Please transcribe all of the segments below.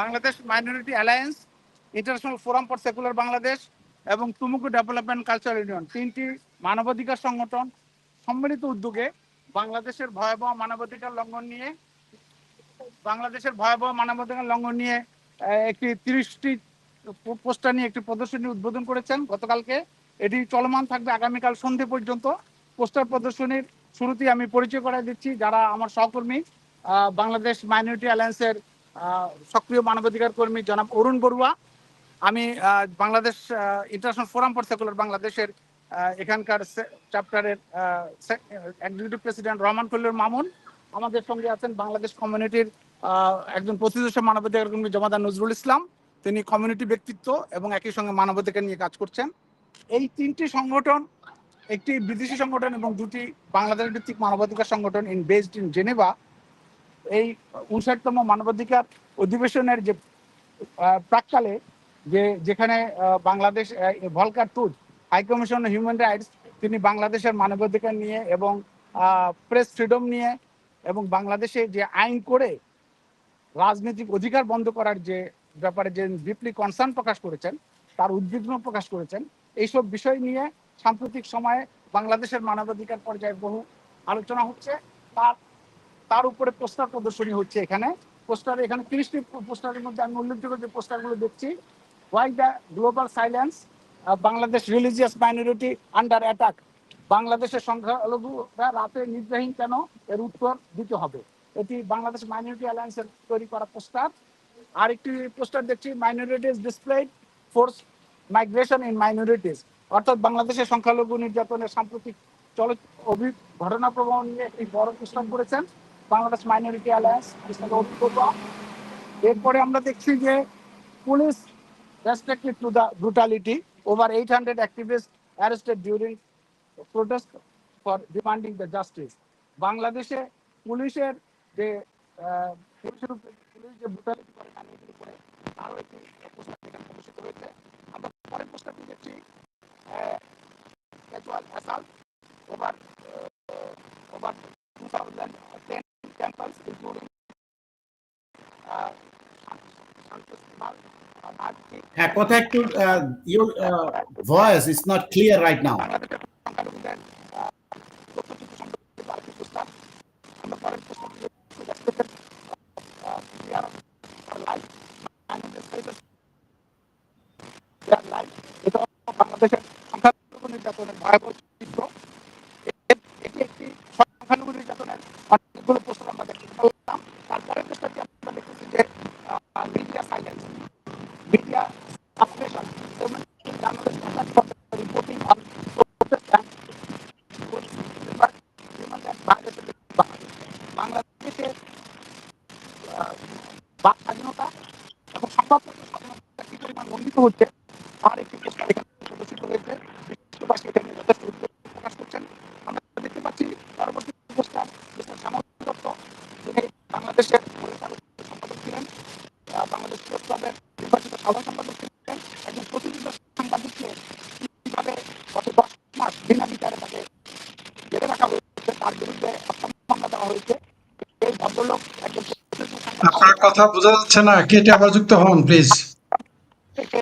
Bangladesh minority alliance international forum for secular Bangladesh এবং তুমুকু development culture union তিনটি মানবাধিকার সংগঠন সম্মিলিত উদ্যোগে বাংলাদেশের ভয়াবহ মানবাধিকার লঙ্ঘন নিয়ে, বাংলাদেশের ভয়াবহ মানবাধিকার লঙ্ঘন নিয়ে একটি তিরিশটি পোস্টার নিয়ে একটি প্রদর্শনী উদ্বোধন করেছেন গতকালকে। এটি চলমান থাকবে আগামীকাল সন্ধে পর্যন্ত। পোস্টার প্রদর্শনীর শুরুতেই আমি পরিচয় করে দিচ্ছি যারা আমার সহকর্মী বাংলাদেশ মাইনরিটি অ্যালায়েন্সের সক্রিয় মানবাধিকার কর্মী জনাব অরুণ বড়ুয়া। আমি Bangladesh international forum for secular বাংলাদেশের এখানকার চ্যাপ্টারের এক্সিকিউটিভ প্রেসিডেন্ট রহমান কল্লুর মামুন। আমাদের সঙ্গে আছেন বাংলাদেশ কমিউনিটির একজন প্রতিদর্শ মানবাধিকার কর্মী জমাদার নজরুল ইসলাম। তিনি কমিউনিটি ব্যক্তিত্ব এবং একই সঙ্গে মানবাধিকার নিয়ে কাজ করছেন। এই তিনটি সংগঠন, একটি বিদেশি সংগঠন এবং দুটি বাংলাদেশ ভিত্তিক মানবাধিকার সংগঠন ইন বেসড ইন জেনেভা এই উনষাটতম মানবাধিকার অধিবেশনের যে প্রাককালে যে, যেখানে বাংলাদেশ ভলকার টুজ হাই কমিশন হিউম্যান রাইটস, তিনি বাংলাদেশের মানবাধিকার নিয়ে এবং প্রেস ফ্রিডম নিয়ে এবং বাংলাদেশে যে আইন করে রাজনৈতিক অধিকার বন্ধ করার যে ব্যাপারে যে ডিপলি কনসার্ন প্রকাশ করেছেন, তার উদ্বিগ্ন প্রকাশ করেছেন, এইসব বিষয় নিয়ে সাম্প্রতিক সময়ে বাংলাদেশের মানবাধিকার পর্যায়ে বহু আলোচনা হচ্ছে। তার তার উপরে পোস্টার প্রদর্শনী হচ্ছে এখানে। পোস্টার এখানে তিরিশটি পোস্টারের মধ্যে আমি উল্লেখযোগ্য যে পোস্টারগুলো দেখছি why the global silence Bangladesh religious minority under attack বাংলাদেশের সংখ্যালঘুরা রাতে নিদ্রাহীন কেন? এর উত্তর দিতে হবে। এটি বাংলাদেশ মাইনরিটি অ্যালায়েন্সের তৈরি করা পোস্টার। আরেকটি পোস্টার দেখছি minorities displaced force migration in minorities অর্থাৎ বাংলাদেশের সংখ্যালঘু নির্যাতনের সাম্প্রতিক চল ঘটনা প্রবাহ নিয়ে একটি বড় প্রস্তাব করেছেন। বাংলাদেশ মাইনরিটি অ্যালায়েন্স অভিজ্ঞতা এরপরে আমরা দেখছি যে police restricted to the brutality over eight hundred activist arrested during protest for demanding the justice বাংলাদেশে পুলিশের যে পুলিশের পুলিশ যে ব্রুটালিটি করে উপরে তারও একটি এখানে প্রদর্শিত হয়েছে। আমরা পরের দেখছি casual assault over over two thousand হ্যাঁ কথা একটু your voice is not clear right now বাংলাদেশের সংখ্যালঘুদের আহ, তথ্যচিত্র সম্পর্কিত আরেকটি প্রস্তাব আমরা পরের প্রস্তাব বাংলাদেশের সংখ্যালঘু নির্যাতনের ভয়াবহ চিত্র এ- এটি একটি সংখ্যালঘু নির্যাতনের অনেকগুলো প্রস্তাব আমরা দেখতে পেলাম তারপরে প্রস্তাবটি আমরা দেখতেছি যে media silence media substation Bangladesh reporting on বাংলাদেশের আহ, বাক স্বাধীনতা এবং সংবাদপত্র স্বাধীনতা কি পরিমাণ লঙ্ঘিত হচ্ছে তার একটি প্রস্তাব এখানে প্রদর্শিত হয়েছে বিশ্ববাসী এটা নিয়ে যথেষ্ট উদ্বেগ প্রকাশ করছেন আমরা দেখতে পাচ্ছি পরবর্তী প্রস্তাব মিস্টার শ্যামল দত্ত তিনি বাংলাদেশের পরিচালক সম্পাদক ছিলেন আহ, বাংলাদেশ প্রেস ক্লাবের নির্বাচিত সাধারণ সম্পাদক ছিলেন একজন প্রতিনিধি সাংবাদিককে গত দশ মাস বিনা বিচারে তাকে জেলে রাখা হয়েছে, তার বিরুদ্ধে দেওয়া হয়েছে, এই ভদ্রলোক একজন আপনার কথা বোঝা যাচ্ছে না। কেটে আবার যুক্ত হন প্লিজ থেকে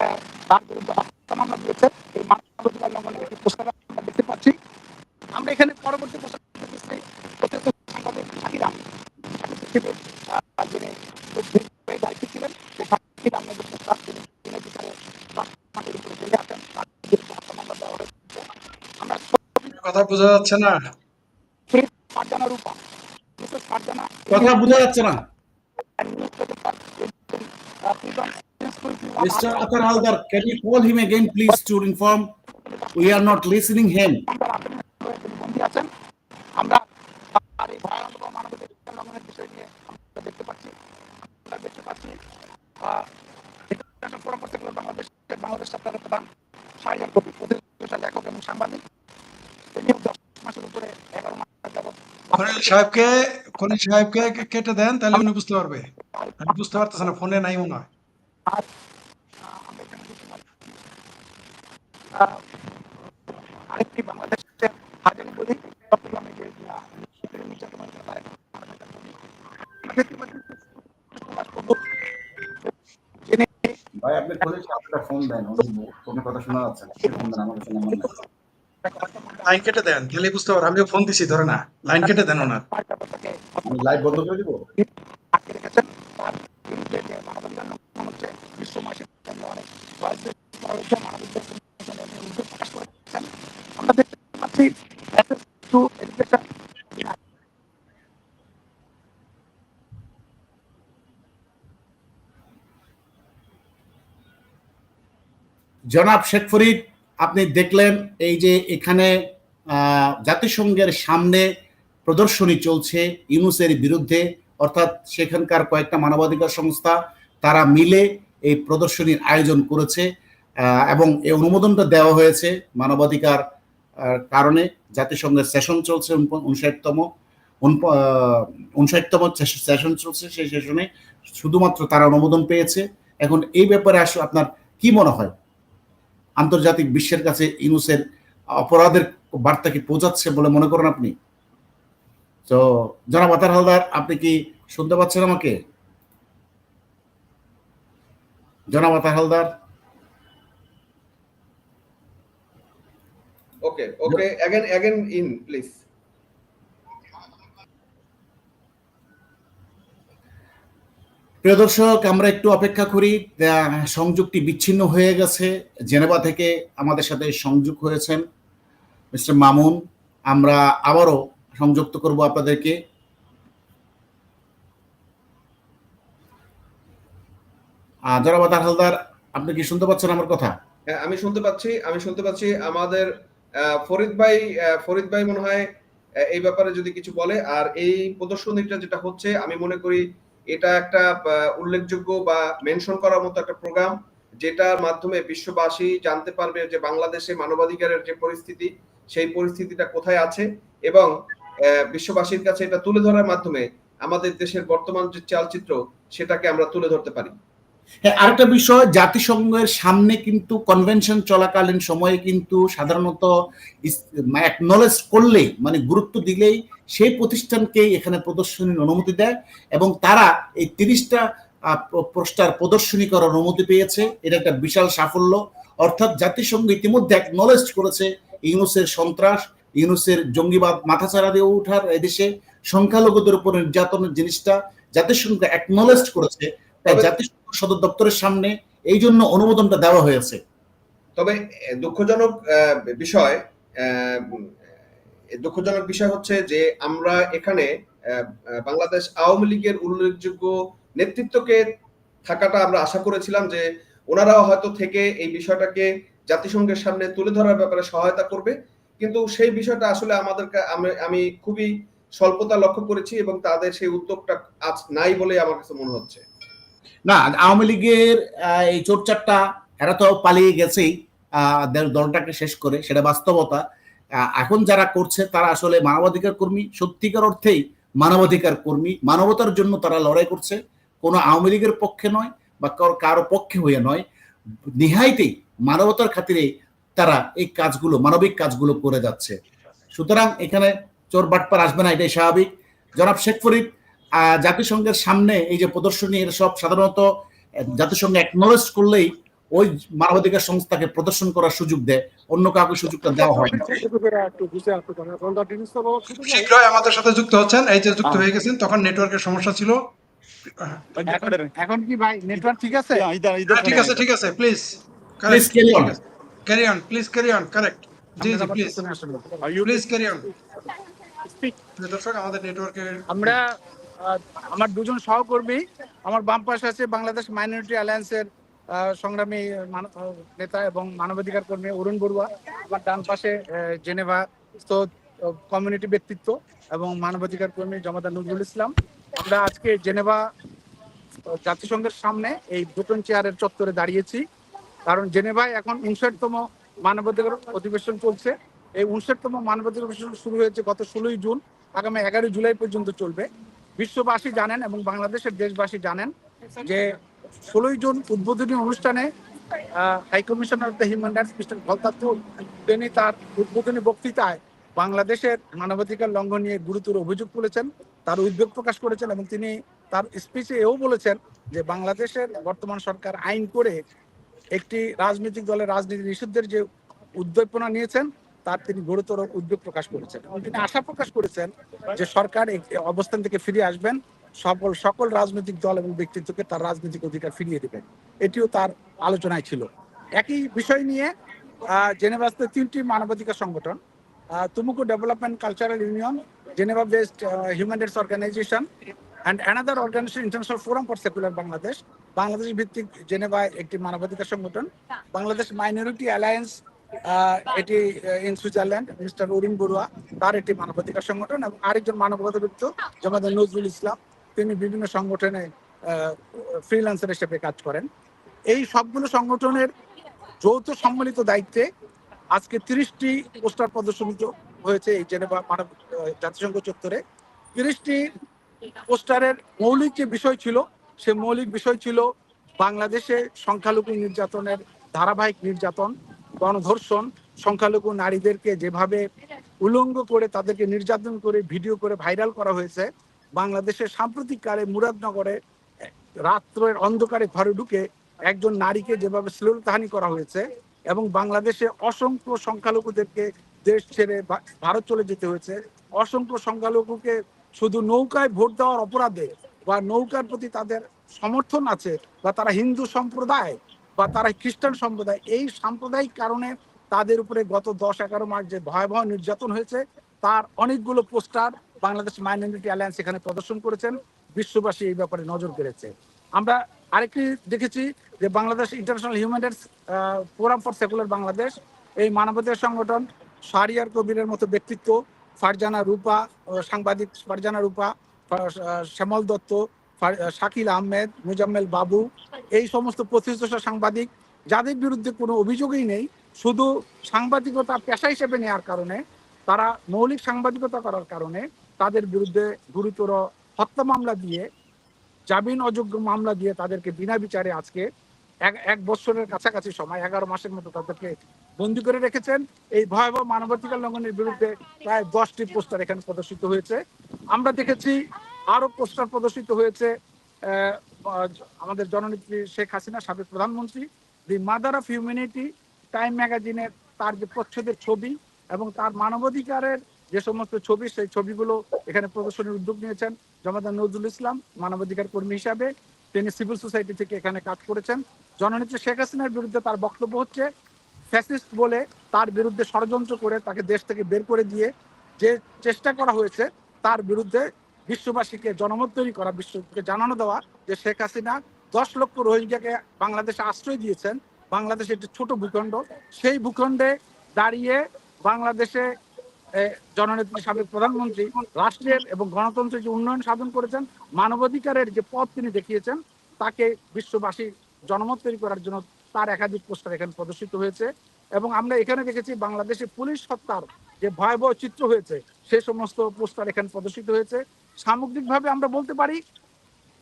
আহ, তার বিরুদ্ধে হত্যা মামলা দিয়েছে এই মানবাধিকার লঙ্ঘনের একটি পোস্টার আমরা দেখতে পাচ্ছি আমরা এখানে পরবর্তী পোস্টার দেখতেছি প্রত্যেক সাংবাদিক শাহিরাম শিবির, আহ, যিনি দীর্ঘদিন দায়িত্বে ছিলেন সেই শাহিরাম নদীর প্রস্তাব তিনি তিনি বিচারে মাটির উপরে জেলে আছেন তার বিরুদ্ধে হত্যা মামলা দেওয়া হয়েছে আমরা কথা বোঝা যাচ্ছে না কথা বোঝা যাচ্ছে না. Mr. Atar Haldar, can you call him again, please, to inform we are not listening him? আমরা রাজনীতি হয়ে তিনি বন্দী আছেন আমরা তার এই ভয়ানক মানবাধিকার লঙ্ঘনের বিষয় নিয়ে আমরা দেখতে পাচ্ছি আমরা দেখতে পাচ্ছি আহ, international forum for secular Bangladesh Bangladesh সরকারের প্রধান শাহজাহান কবি প্রতিষ্ঠা লেখক এবং সাংবাদিক তিনিও দশ মাসের উপরে এগারো মাস যাবত খলিল সাহেবকে খলিল সাহেবকে কেটে দেন, তাহলে উনি বুঝতে পারবে। আমি বুঝতে পারতেছি না, ফোনে নাই মনে হয়। ভাই, আপনি খোঁজে আপনারা ফোন দেন কোনো কথা শোনা যাচ্ছে ফোন দেন, আমার কাছে নাম্বার লাইন কেটে দেন তাহলে বুঝতে পারো আমিও ফোন দিছি ধরে না লাইন কেটে দেন ওনার। আমি লাইভ বন্ধ করে দিব? জনাব শেখ ফরিদ আপনি দেখলেন এই যে এখানে জাতিসংঘের সামনে প্রদর্শনী চলছে ইউনুসের বিরুদ্ধে, অর্থাৎ সেখানকার কয়েকটা মানবাধিকার সংস্থা, তারা মিলে এই প্রদর্শনীর আয়োজন করেছে এবং এই অনুমোদনটা দেওয়া হয়েছে মানবাধিকার কারণে। জাতিসংঘের সেশন চলছে উনষাটতম উনষাটতম সেশন চলছে সেই সেশনে। শুধুমাত্র তারা অনুমোদন পেয়েছে। এখন এই ব্যাপারে আসলে আপনার কি মনে হয়? আন্তর্জাতিক বিশ্বের কাছে ইউনুসের অপরাধের বার্তা কি পৌঁছাচ্ছে বলে মনে করেন আপনি? তো জনাব আতার হালদার, আপনি কি শুনতে পাচ্ছেন আমাকে? জনাব Atar Haldar? Okay okay again again in please. প্রিয় দর্শক আমরা একটু অপেক্ষা করি। সংযোগটি বিচ্ছিন্ন হয়ে গেছে। জেনেভা থেকে আমাদের সাথে সংযোগ হয়েছেন মিস্টার মামুন। আমরা আবারও সংযুক্ত করব আপনাদেরকে। হালদার আপনি কি শুনতে পাচ্ছেন আমার কথা? হ্যাঁ, আমি শুনতে পাচ্ছি আমি শুনতে পাচ্ছি আমাদের ফরিদ ভাই ফরিদ ভাই মনে হয় এই ব্যাপারে যদি কিছু বলে। আর এই প্রদর্শনীটা যেটা হচ্ছে আমি মনে করি এটা একটা উল্লেখযোগ্য বা মেনশন করার মতো একটা প্রোগ্রাম যেটার মাধ্যমে বিশ্ববাসী জানতে পারবে যে বাংলাদেশে মানবাধিকারের যে পরিস্থিতি, সেই পরিস্থিতিটা কোথায় আছে এবং বিশ্ববাসীর কাছে এটা তুলে ধরার মাধ্যমে আমাদের দেশের বর্তমান যে চালচিত্র, সেটাকে আমরা তুলে ধরতে পারি। হ্যাঁ আরেকটা বিষয়, জাতিসংঘের সামনে কিন্তু কনভেনশন চলাকালীন সময়ে কিন্তু সাধারণত অ্যাকনলেজ করলেই মানে গুরুত্ব দিলেই সেই প্রতিষ্ঠানকেই এখানে প্রদর্শনীর অনুমতি দেয় এবং তারা এই তিরিশটা পোস্টার প্রদর্শনী করার অনুমতি পেয়েছে। এটা একটা বিশাল সাফল্য। অর্থাৎ জাতিসংঘ ইতিমধ্যে অ্যাকনলেজ করেছে ইউনুসের সন্ত্রাস, ইউনুসের জঙ্গিবাদ মাথাচাড়া দিয়ে ওঠার এদেশে সংখ্যালঘুদের উপর নির্যাতনের জিনিসটা জাতিসংঘ অ্যাকনলেজ করেছে। তাই জাতিসংঘ সদর দপ্তরের সামনে এই জন্য অনুমোদনটা দেওয়া হয়েছে। তবে দুঃখজনক বিষয় দুঃখজনক বিষয় হচ্ছে যে আমরা এখানে বাংলাদেশ আওয়ামী লীগের উল্লেখযোগ্য নেতৃত্বকে থাকাটা আমরা আশা করেছিলাম যে ওনারাও হয়তো থেকে এই বিষয়টাকে জাতিসংঘের সামনে তুলে ধরার ব্যাপারে সহায়তা করবে। কিন্তু সেই বিষয়টা আসলে আমাদেরকে আমি- আমি খুবই স্বল্পতা লক্ষ্য করেছি এবং তাদের সেই উদ্যোগটা আজ নাই বলে আমার কাছে মনে হচ্ছে। না, আওয়ামী লীগের এই চোরচারটা এরা তো পালিয়ে গেছেই দলটাকে শেষ করে, সেটা বাস্তবতা। এখন যারা করছে, তারা আসলে মানবাধিকার কর্মী, সত্যিকার অর্থেই মানবাধিকার কর্মী। মানবতার জন্য তারা লড়াই করছে। কোনো আওয়ামী লীগের পক্ষে নয়, বা কারো- পক্ষে হয়ে নয়। নিহাইতেই মানবতার খাতিরে তারা এই কাজগুলো, মানবিক কাজগুলো করে যাচ্ছে। সুতরাং এখানে চোর বাটপার আসবে না, এটাই স্বাভাবিক। জনাব শেখ ফরিদ জাতিসংঘের সামনে এই যে প্রদর্শনী এর সব সাধারণত জাতিসংঘ একনলেজ করলেই ওই মানবাধিকার সংস্থাকে প্রদর্শন করার সুযোগ দেয়। অন্য কাউকে সুযোগটা দেওয়া হয় শীঘ্রই আমাদের সাথে যুক্ত হচ্ছেন। এই যে যুক্ত হয়ে গেছেন তখন নেটওয়ার্কের সমস্যা ছিল। এখন কি ভাই নেটওয়ার্ক ঠিক আছে? হ্যাঁ, ঠিক আছে ঠিক আছে please Please carry on. Carry on please carry on correct জি জি প্লিজ প্লিজ ক্যারি অন দর্শক আমাদের নেটওয়ার্কের আমরা আমার দুজন সহকর্মী, আমার বাম পাশে আছে বাংলাদেশ মাইনরিটি অ্যালায়েন্সের সংগ্রামী নেতা এবং মানবাধিকার কর্মী অরুণ বড়ুয়া, আমার ডান পাশে জেনেভা কমিউনিটি ব্যক্তিত্ব এবং মানবাধিকার কর্মী জমাদার নজরুল ইসলাম। আমরা আজকে জেনেভা জাতিসংঘের সামনে এই ব্রুটন চেয়ারের চত্বরে দাঁড়িয়েছি। কারণ জেনেভায় এখন উনষাটতম মানবাধিকার অধিবেশন চলছে। এই উনষাটতম মানবাধিকার অধিবেশন শুরু হয়েছে গত ষোলোই জুন। আগামী এগারোই জুলাই পর্যন্ত চলবে। বিশ্ববাসী জানেন এবং বাংলাদেশের দেশবাসী জানেন যে ষোলোই জুন উদ্বোধনী অনুষ্ঠানে high commissioner of the human rights mister ভলতাতুল তিনি তার উদ্বোধনী বক্তৃতায় বাংলাদেশের মানবাধিকার লঙ্ঘন নিয়ে গুরুতর অভিযোগ তুলেছেন, তার উদ্বেগ প্রকাশ করেছেন এবং তিনি তার স্পিচে এও বলেছেন যে বাংলাদেশের বর্তমান সরকার আইন করে একটি রাজনৈতিক দলের রাজনীতি নিষিদ্ধের যে উদ্দীপনা নিয়েছেন তার তিনি গুরুতর উদ্বেগ প্রকাশ করেছেন তিনি আশা প্রকাশ করেছেন যে সরকার অবস্থান থেকে ফিরে আসবেন। সকল সকল রাজনৈতিক দল এবং ব্যক্তিত্বকে তার রাজনৈতিক অধিকার ফিরিয়ে দেবেন। এটিও তার আলোচনায় ছিল। একই বিষয় নিয়ে আহ, জেনেভাতে তিনটি মানবাধিকার সংগঠন Tumuku Development Cultural Union, Geneva-based uh, human rights organization, and another organization, International Forum for Secular Bangladesh, Bangladesh ভিত্তিক জেনেভায় একটি মানবাধিকার সংগঠন। বাংলাদেশ মাইনরিটি অ্যালায়েন্স এটি in Switzerland mister Arun Barua, তার একটি মানবাধিকার সংগঠন এবং আরেকজন মানবাধিকার ব্যক্তি নজরুল ইসলাম। তিনি বিভিন্ন সংগঠনে ফ্রিল্যান্সার হিসেবে কাজ করেন। এই সবগুলো সংগঠনের যৌথ সম্মিলিত দায়িত্বে আজকে তিরিশটি পোস্টার প্রদর্শনী হয়েছে এই জেনেভা মানব জাতিসংঘ চত্বরে। তিরিশটি পোস্টারের মৌলিক যে বিষয় ছিল, সে মৌলিক বিষয় ছিল বাংলাদেশে সংখ্যালঘু নির্যাতনের ধারাবাহিক নির্যাতন গণধর্ষণ, সংখ্যালঘু নারীদেরকে যেভাবে উলঙ্গ করে তাদেরকে নির্যাতন করে, ভিডিও করে ভাইরাল করা হয়েছে, বাংলাদেশের সাম্প্রতিক সাম্প্রতিককালে মুরাদনগরে রাত্রের অন্ধকারে ঘরে ঢুকে একজন নারীকে যেভাবে শ্লীলতাহানি করা হয়েছে এবং বাংলাদেশে অসংখ্য সংখ্যালঘুদেরকে দেশ ছেড়ে ভারত চলে যেতে হয়েছে, অসংখ্য সংখ্যালঘুকে শুধু নৌকায় ভোট দেওয়ার অপরাধে বা নৌকার প্রতি তাদের সমর্থন আছে বা তারা হিন্দু সম্প্রদায় বা তারা খ্রিস্টান সম্প্রদায়, এই সাম্প্রদায়িক কারণে তাদের উপরে গত দশ এগারো মাস যে ভয়াবহ নির্যাতন হয়েছে, তার অনেকগুলো পোস্টার বাংলাদেশ মাইনরিটি অ্যালায়েন্স এখানে প্রদর্শন করেছেন। বিশ্ববাসী এই ব্যাপারে নজর কেড়েছে। আমরা আরেকটি দেখেছি যে Bangladesh international human rights forum for secular Bangladesh, এই মানবাধিকার সংগঠন শারিয়ার কবিরের মতো ব্যক্তিত্ব, ফারজানা রূপা সাংবাদিক ফারজানা রূপা শ্যামল দত্ত শাকিল আহমেদ, মুজাম্মেল বাবু, এই সমস্ত প্রতিষ্ঠিত সাংবাদিক, যাদের বিরুদ্ধে কোনো অভিযোগই নেই, শুধু সাংবাদিকতা পেশা হিসেবে নেওয়ার কারণে, তারা মৌলিক সাংবাদিকতা করার কারণে তাদের বিরুদ্ধে গুরুতর হত্যা মামলা দিয়ে, জামিন অযোগ্য মামলা দিয়ে তাদেরকে বিনা বিচারে আজকে এক এক বছরের কাছাকাছি সময়, এগারো মাসের মতো তাদেরকে বন্দি করে রেখেছেন। এই ভয়াবহ মানবাধিকার লঙ্ঘনের বিরুদ্ধে প্রায় দশটি পোস্টার এখানে প্রদর্শিত হয়েছে। আমরা দেখেছি আরও পোস্টার প্রদর্শিত হয়েছে আমাদের জননেত্রী শেখ হাসিনা, সাবেক প্রধানমন্ত্রী, the mother of humanity, Time ম্যাগাজিনের তার যে প্রচ্ছদের ছবি এবং তার মানবাধিকারের যে সমস্ত ছবি, সেই ছবিগুলো এখানে প্রদর্শনের উদ্যোগ নিয়েছেন জমাদার নজরুল ইসলাম, মানবাধিকার কর্মী হিসাবে। তিনি সিভিল সোসাইটি থেকে এখানে কাজ করেছেন। জননেত্রী শেখ হাসিনার বিরুদ্ধে তার বক্তব্য হচ্ছে, ফ্যাসিস্ট বলে তার বিরুদ্ধে ষড়যন্ত্র করে তাকে দেশ থেকে বের করে দিয়ে যে চেষ্টা করা হয়েছে, তার বিরুদ্ধে বিশ্ববাসীকে জনমত তৈরি করা, বিশ্বকে জানানো দেওয়া যে শেখ হাসিনা দশ লক্ষ রোহিঙ্গাকে বাংলাদেশে আশ্রয় দিয়েছেন। বাংলাদেশ একটি ছোট ভূখণ্ড, সেই ভূখণ্ডে দাঁড়িয়ে বাংলাদেশে জননেত্রী সাবেক প্রধানমন্ত্রী, রাষ্ট্রের এবং গণতন্ত্রের যে উন্নয়ন সাধন করেছেন, মানবাধিকারের যে পথ তিনি দেখিয়েছেন, তাকে বিশ্ববাসী জনমত তৈরি করার জন্য তার একাধিক পোস্টার এখানে প্রদর্শিত হয়েছে। এবং আমরা এখানে দেখেছি বাংলাদেশে পুলিশ হত্যার যে ভয়াবহ চিত্র হয়েছে, সে সমস্ত পোস্টার এখানে প্রদর্শিত হয়েছে। সামগ্রিকভাবে আমরা বলতে পারি,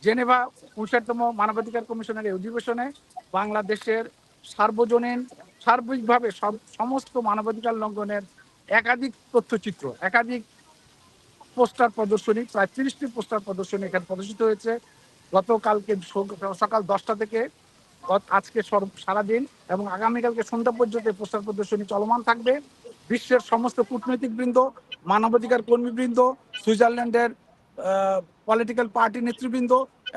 জেনেভা উনষাটতম মানবাধিকার কমিশনের এই অধিবেশনে বাংলাদেশের সার্বজনীন, সার্বিকভাবে সব, সমস্ত মানবাধিকার লঙ্ঘনের একাধিক তথ্যচিত্র, একাধিক পোস্টার প্রদর্শনী, প্রায় তিরিশটি পোস্টার প্রদর্শনী এখানে প্রদর্শিত হয়েছে। গতকালকে সকাল দশটা থেকে আজকে সর- সারাদিন এবং আগামীকালকে সন্ধ্যা পর্যন্ত পোস্টার প্রদর্শনী চলমান থাকবে। বিশ্বের সমস্ত কূটনৈতিক বৃন্দ, মানবাধিকার কর্মীবৃন্দ সুইজারল্যান্ডের পলিটিক্যাল পার্টি নেতৃবৃন্দ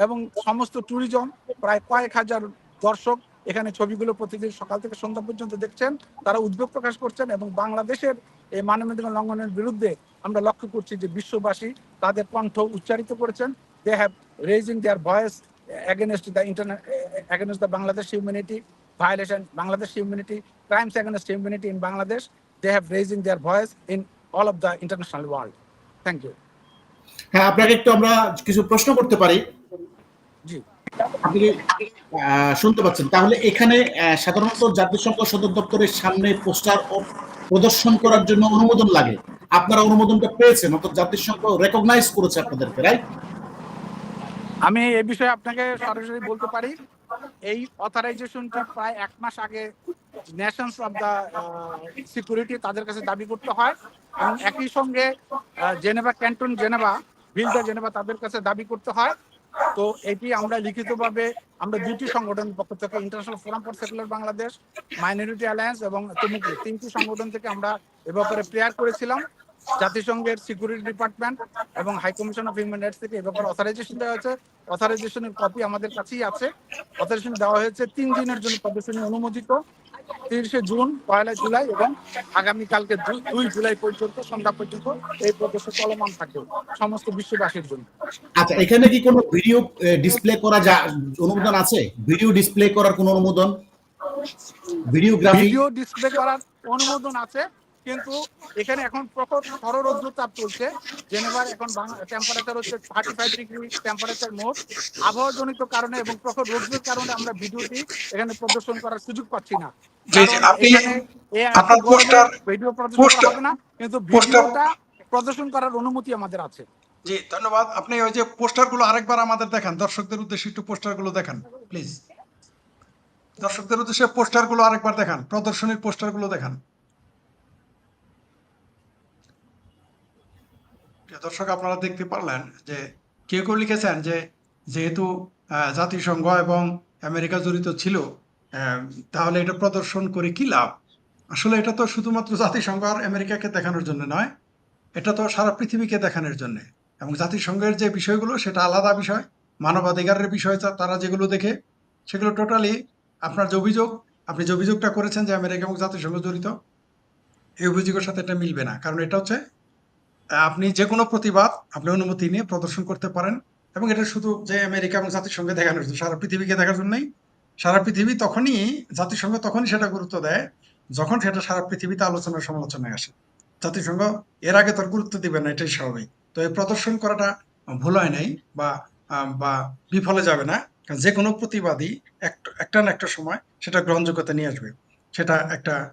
এবং সমস্ত ট্যুরিজম প্রায় কয়েক হাজার দর্শক এখানে ছবিগুলো প্রতিদিন সকাল থেকে সন্ধ্যা পর্যন্ত দেখছেন। তারা উদ্বেগ প্রকাশ করছেন এবং বাংলাদেশের এই মানবাধিকার লঙ্ঘনের বিরুদ্ধে আমরা লক্ষ্য করছি যে বিশ্ববাসী তাদের কণ্ঠ উচ্চারিত করেছেন। They have raising their voice against the internet the Bangladesh humanity violation Bangladesh humanity crimes against humanity in Bangladesh they have raising their voice in all of the international world thank you হ্যাঁ আপনাকে একটু আমরা কিছু প্রশ্ন করতে পারি। আপনি শুনতে পাচ্ছেন? তাহলে এখানে সাধারণত জাতিসংঘ সদর দপ্তরের সামনে পোস্টার প্রদর্শন করার জন্য অনুমোদন লাগে। আপনারা অনুমোদনটা পেয়েছেন অর্থাৎ জাতিসংঘ রেকগনাইজ করেছে আপনাদেরকে রাইট আমি এ বিষয়ে আপনাকে সরাসরি বলতে পারি। এই অথরাইজেশনটি প্রায় এক মাস আগে নেশনস অফ দ্য সিকিউরিটি তাদের কাছে দাবি করতে হয় এবং একই সঙ্গে Geneva, canton Geneva the Geneva তাদের কাছে দাবি করতে হয়। তো এটি আমরা লিখিতভাবে আমরা দুটি সংগঠনের পক্ষ থেকে international forum for secular Bangladesh minority alliance এবং তিনটি সংগঠন থেকে আমরা এ ব্যাপারে প্রেয়ার করেছিলাম। জাতিসংঘের সিকিউরিটি ডিপার্টমেন্ট এবং high commission of human rights থেকে এ ব্যাপারে অথরাইজেশন দেওয়া হয়েছে। অথরাইজেশনের কপি আমাদের কাছেই আছে। অথরাইজেশন দেওয়া হয়েছে তিন দিনের জন্য প্রদর্শনী অনুমোদিত। তিরিশে জুন পয়লা জুলাই এবং আগামীকালকে দুই জুলাই পর্যন্ত সন্ধ্যা পর্যন্ত এই প্রদর্শন চলমান থাকবে সমস্ত বিশ্ববাসীর জন্য। আচ্ছা এখানে কি কোনো ভিডিও ডিসপ্লে করা যা অনুমোদন আছে? ভিডিও ডিসপ্লে করার কোনো অনুমোদন? ভিডিওগ্রাফি ভিডিও ডিসপ্লে করার অনুমোদন আছে। কিন্তু এখানে এখন প্রখর সররৌদ্র চাপ চলছে। জেনেভার এখন টেম্পারেচার হচ্ছে থার্টি ফাইভ ডিগ্রি টেম্পারেচার মোট। আবহাওয়াজনিত কারণে এবং প্রখর রৌদ্রের কারণে আমরা ভিডিওটি এখানে প্রদর্শন করার সুযোগ পাচ্ছি না। ভিডিও প্রদর্শন হবে না কিন্তু ভিডিওটা প্রদর্শন করার অনুমতি আমাদের আছে। জি ধন্যবাদ। আপনি ওই যে পোস্টারগুলো আরেকবার আমাদের দেখান। দর্শকদের উদ্দেশ্যে একটু পোস্টারগুলো দেখান প্লিজ। দর্শকদের উদ্দেশ্যে পোস্টারগুলো আরেকবার দেখান প্রদর্শনীর পোস্টারগুলো দেখান। দর্শক, আপনারা দেখতে পারলেন যে কেউ কেউ লিখেছেন যে যেহেতু জাতিসংঘ এবং আমেরিকা জড়িত ছিল তাহলে এটা প্রদর্শন করে কি লাভ? আসলে এটা তো শুধুমাত্র জাতিসংঘ আর আমেরিকাকে দেখানোর জন্য নয়, এটা তো সারা পৃথিবীকে দেখানোর জন্য। এবং জাতিসংঘের যে বিষয়গুলো, সেটা আলাদা বিষয়, মানবাধিকারের বিষয় তারা যেগুলো দেখে, সেগুলো টোটালি আপনার যে অভিযোগ, আপনি যে অভিযোগটা করেছেন যে আমেরিকা এবং জাতিসংঘ জড়িত, এই অভিযোগের সাথে এটা মিলবে না। কারণ এটা হচ্ছে আপনি যে কোনো প্রতিবাদ, আপনি অনুমতি নিয়ে প্রদর্শন করতে পারেন। এবং এটা শুধু যে আমেরিকা এবং জাতিসংঘে দেখানোর জন্য, সারা পৃথিবীকে দেখার জন্যই। সারা পৃথিবী তখনই, জাতিসংঘ তখনই সেটা গুরুত্ব দেয়, যখন সেটা সারা পৃথিবীতে আলোচনা সমালোচনায় আসে। জাতিসংঘ এর আগে তোর গুরুত্ব দিবে না, এটাই স্বাভাবিক। তো এই প্রদর্শন করাটা ভুল হয় নাই বা বা বিফলে যাবে না। কারণ যে কোনো প্রতিবাদী একটা একটা না একটা সময় সেটা গ্রহণযোগ্যতা নিয়ে আসবে। সেটা একটা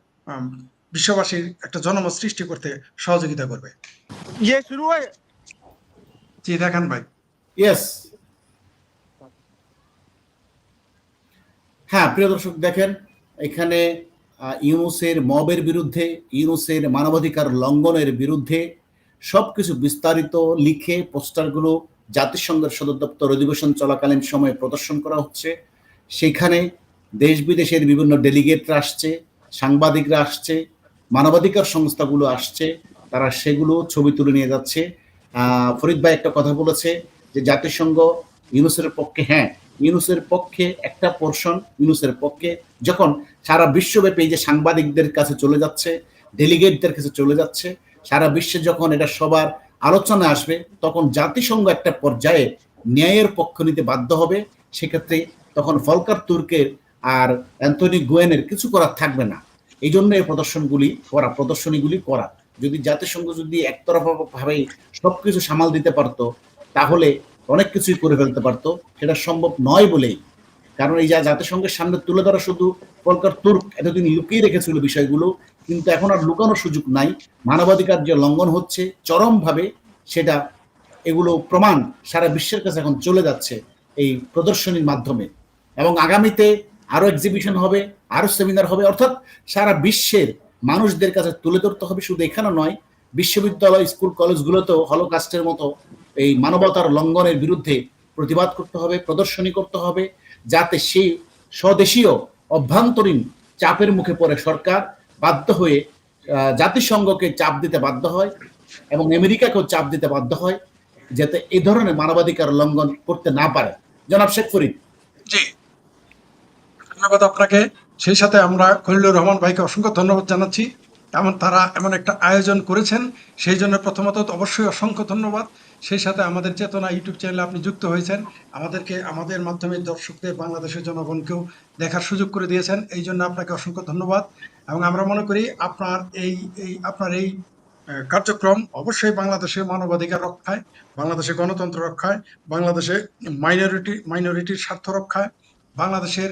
বিশ্ববাসীর একটা জনমত সৃষ্টি করতে সহযোগিতা করবে। ইয়ে শুরু হয় জি দেখান ভাই ইয়েস হ্যাঁ প্রিয় দর্শক দেখেন এখানে ইউনুসের মবের বিরুদ্ধে ইউনুসের মানবাধিকার লঙ্ঘনের বিরুদ্ধে সবকিছু বিস্তারিত লিখে পোস্টারগুলো জাতিসংঘের সদর দপ্তর অধিবেশন চলাকালীন সময়ে প্রদর্শন করা হচ্ছে। সেখানে দেশ বিদেশের বিভিন্ন ডেলিগেটরা আসছে সাংবাদিকরা আসছে মানবাধিকার সংস্থাগুলো আসছে। তারা সেগুলো ছবি তুলে নিয়ে যাচ্ছে। ফরিদ ভাই একটা কথা বলেছে যে জাতিসংঘ ইউনুসের পক্ষে হ্যাঁ ইউনুসের পক্ষে একটা পোর্শন ইউনুসের পক্ষে। যখন সারা বিশ্বব্যাপী এই যে সাংবাদিকদের কাছে চলে যাচ্ছে ডেলিগেটদের কাছে চলে যাচ্ছে, সারা বিশ্বে যখন এটা সবার আলোচনা আসবে, তখন জাতিসংঘ একটা পর্যায়ে ন্যায়ের পক্ষ নিতে বাধ্য হবে। সেক্ষেত্রে তখন ফলকার তুর্কের আর অ্যান্থনি গোয়েনের কিছু করার থাকবে না। এই জন্য এই প্রদর্শনগুলি করা, প্রদর্শনীগুলি করা। যদি জাতিসংঘ যদি একতরফা ভাবে সবকিছু সামাল দিতে পারতো, তাহলে অনেক কিছুই করে ফেলতে পারতো। সেটা সম্ভব নয় বলেই। কারণ এই যা জাতিসংঘের সামনে তুলে ধরা শুধু কলকার তুর্ক এতদিন লুকিয়ে রেখেছিল বিষয়গুলো, কিন্তু এখন আর লুকানোর সুযোগ নাই। মানবাধিকার যে লঙ্ঘন হচ্ছে চরমভাবে, সেটা এগুলো প্রমাণ সারা বিশ্বের কাছে এখন চলে যাচ্ছে এই প্রদর্শনীর মাধ্যমে। এবং আগামীতে আরও এক্সিবিশন হবে, আরও সেমিনার হবে, অর্থাৎ সারা বিশ্বের মানুষদের কাছে তুলে ধরতে হবে শুধু এখানে নয়, বিশ্ববিদ্যালয়, স্কুল, কলেজগুলোতেও হলোকাস্টের মতো এই মানবতার লঙ্ঘনের বিরুদ্ধে প্রতিবাদ করতে হবে, প্রদর্শনী করতে হবে, যাতে সেই স্বদেশীয় অভ্যন্তরীণ চাপের মুখে পড়ে সরকার বাধ্য হয়ে জাতিসংঘকে চাপ দিতে বাধ্য হয় এবং আমেরিকাকেও চাপ দিতে বাধ্য হয়, যাতে এ ধরনের মানবাধিকার লঙ্ঘন করতে না পারে। জনাব শেখ ফরিদ। জি। ধন্যবাদ আপনাকে। সেই সাথে আমরা খলিলুর রহমান ভাইকে অসংখ্য ধন্যবাদ জানাচ্ছি। এমন তারা এমন একটা আয়োজন করেছেন, সেই জন্য প্রথমত অবশ্যই অসংখ্য ধন্যবাদ। সেই সাথে আমাদের চেতনা ইউটিউব চ্যানেলে আপনি যুক্ত হয়েছেন। আমাদেরকে, আমাদের মাধ্যমে দর্শকদের, বাংলাদেশের জনগণকেও দেখার সুযোগ করে দিয়েছেন। এই জন্য আপনাকে অসংখ্য ধন্যবাদ। এবং আমরা মনে করি আপনার এই এই, আপনার এই কার্যক্রম অবশ্যই বাংলাদেশের মানবাধিকার রক্ষায় বাংলাদেশের গণতন্ত্র রক্ষায়, বাংলাদেশে মাইনরিটি মাইনরিটির স্বার্থ রক্ষায়, বাংলাদেশের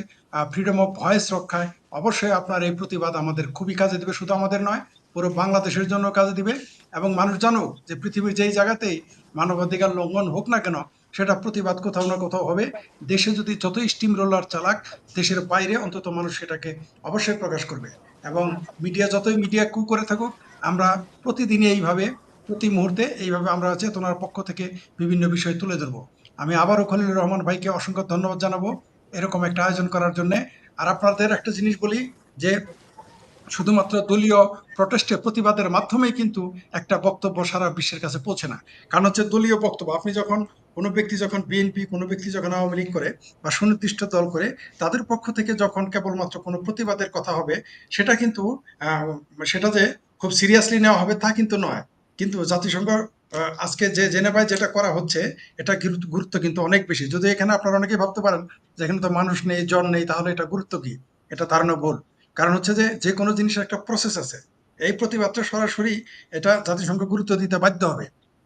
ফ্রিডম অফ ভয়েস রক্ষায়। অবশ্যই আপনার এই প্রতিবাদ আমাদের খুবই কাজে দিবে, শুধু আমাদের নয়, পুরো বাংলাদেশের জন্য কাজে দিবে এবং মানুষ জানুক যে পৃথিবীর যেই জায়গাতেই মানবাধিকার লঙ্ঘন হোক না কেন, সেটা প্রতিবাদ কোথাও না কোথাও হবে। দেশে যদি যতই স্টিম রোলার চালাক, দেশের বাইরে অন্তত মানুষ সেটাকে অবশ্যই প্রকাশ করবে। এবং মিডিয়া যতই মিডিয়া কু করে থাকুক, আমরা প্রতিদিনই এইভাবে, প্রতি মুহূর্তে এইভাবে আমরা চেতনার পক্ষ থেকে বিভিন্ন বিষয় তুলে ধরবো। আমি আবারও খলিলুর রহমান ভাইকে অসংখ্য ধন্যবাদ জানাব। এরকম একটা আয়োজন করার জন্য। আর আপনাদের একটা জিনিস বলি যে, শুধুমাত্র দলীয় প্রটেস্টের প্রতিবাদের মাধ্যমেই কিন্তু একটা বক্তব্য সারা বিশ্বের কাছে পৌঁছে না। কারণ হচ্ছে দলীয় বক্তব্য, আপনি যখন কোনো ব্যক্তি যখন বিএনপি কোনো ব্যক্তি যখন আওয়ামী লীগ করে বা সুনির্দিষ্ট দল করে, তাদের পক্ষ থেকে যখন কেবলমাত্র কোনো প্রতিবাদের কথা হবে, সেটা কিন্তু সেটা যে খুব সিরিয়াসলি নেওয়া হবে তা কিন্তু নয়। কিন্তু জাতিসংঘ আজকে যে জেনেভায় যেটা করা হচ্ছে, এটা গুরুত্ব- কিন্তু অনেক বেশি। যদি এখানে আপনারা অনেকেই ভাবতে পারেন যে এখানে তো মানুষ নেই, জন নেই, তাহলে এটা গুরুত্ব কি? এটা ধারণা ভুল। কারণ হচ্ছে যে যে কোনো জিনিসের একটা প্রসেস আছে। এই প্রতিবাদটা সরাসরি এটা জাতিসংঘ গুরুত্ব দিতে বাধ্য হবে।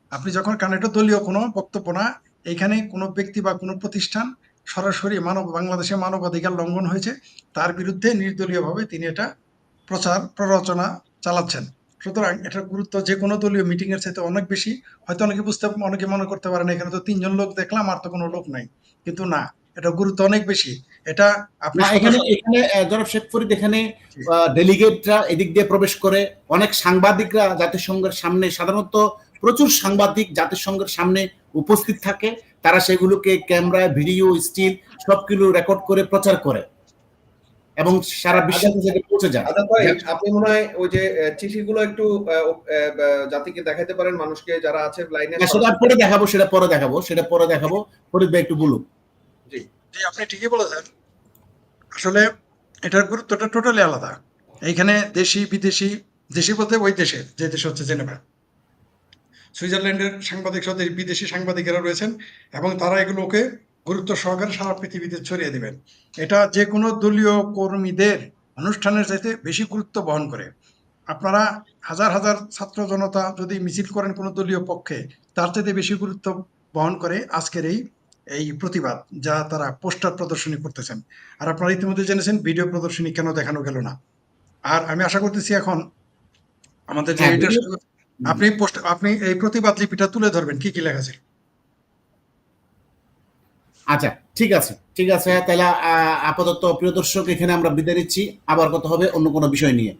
আপনি যখন কারণ এটা দলীয় কোনো বক্তব্য না এখানে কোনো ব্যক্তি বা কোনো প্রতিষ্ঠান সরাসরি মানব, বাংলাদেশে মানবাধিকার লঙ্ঘন হয়েছে, তার বিরুদ্ধে নির্দলীয়ভাবে তিনি এটা প্রচার, প্ররোচনা চালাচ্ছেন। সুতরাং এটার গুরুত্ব যে কোনো দলীয় মিটিং এর চাইতে অনেক বেশি। হয়তো অনেকে বুঝতে অনেকে মনে করতে পারেন এখানে তো তিনজন লোক দেখলাম আর তো কোনো লোক নাই। কিন্তু না এটা গুরুত্ব অনেক বেশি। এটা আপনি এখানে এখানে জনাব শেখ ফরিদ এখানে ডেলিগেটরা এদিক দিয়ে প্রবেশ করে অনেক সাংবাদিকরা জাতিসংঘের সামনে সাধারণত প্রচুর সাংবাদিক জাতিসংঘের সামনে উপস্থিত থাকে। তারা সেগুলোকে ক্যামেরা ভিডিও স্টিল সবগুলো রেকর্ড করে প্রচার করে। এবং সারা বিশ্বের কাছে পৌঁছে যায় আপনি মনে হয় ওই যে চিঠিগুলো একটু জাতিকে দেখাতে পারেন মানুষকে যারা আছে লাইনে হ্যাঁ, সেটা পরে দেখাবো সেটা পরে দেখাবো সেটা পরে দেখাবো ফরিদ ভাই একটু বলুন জি। আপনি ঠিকই বলেছেন। আসলে এটার গুরুত্বটা টোটালি আলাদা। এইখানে দেশি বিদেশি দেশি বলতে ওই দেশে যে দেশ হচ্ছে জেনেভা। সুইজারল্যান্ডের সাংবাদিক সহ বিদেশি সাংবাদিকেরা রয়েছেন এবং তারা এগুলোকে গুরুত্ব সহকারে সারা পৃথিবীতে ছড়িয়ে দিবেন। এটা যে কোনো দলীয় কর্মীদের অনুষ্ঠানের চাইতে বেশি গুরুত্ব বহন করে। আপনারা হাজার হাজার ছাত্র জনতা যদি মিছিল করেন কোনো দলীয় পক্ষে তার চাইতে বেশি গুরুত্ব বহন করে আজকের এই এই প্রতিবাদ যা তারা পোস্টার প্রদর্শনী করতেছেন। আর আপনারা ইতিমধ্যে জেনেছেন ভিডিও প্রদর্শনী কেন দেখানো গেল না। আর আমি আশা করতেছি এখন আমাদের যে হ্যাঁ, আপনি পোস্ট আপনি এই প্রতিবাদ লিপিটা তুলে ধরবেন কি কি লেখা ছিল? আচ্ছা ঠিক আছে ঠিক আছে, তাহলে আপাতত প্রিয় দর্শক, এখানে আমরা বিদায় নিচ্ছি। আবার কথা হবে অন্য কোনো বিষয় নিয়ে।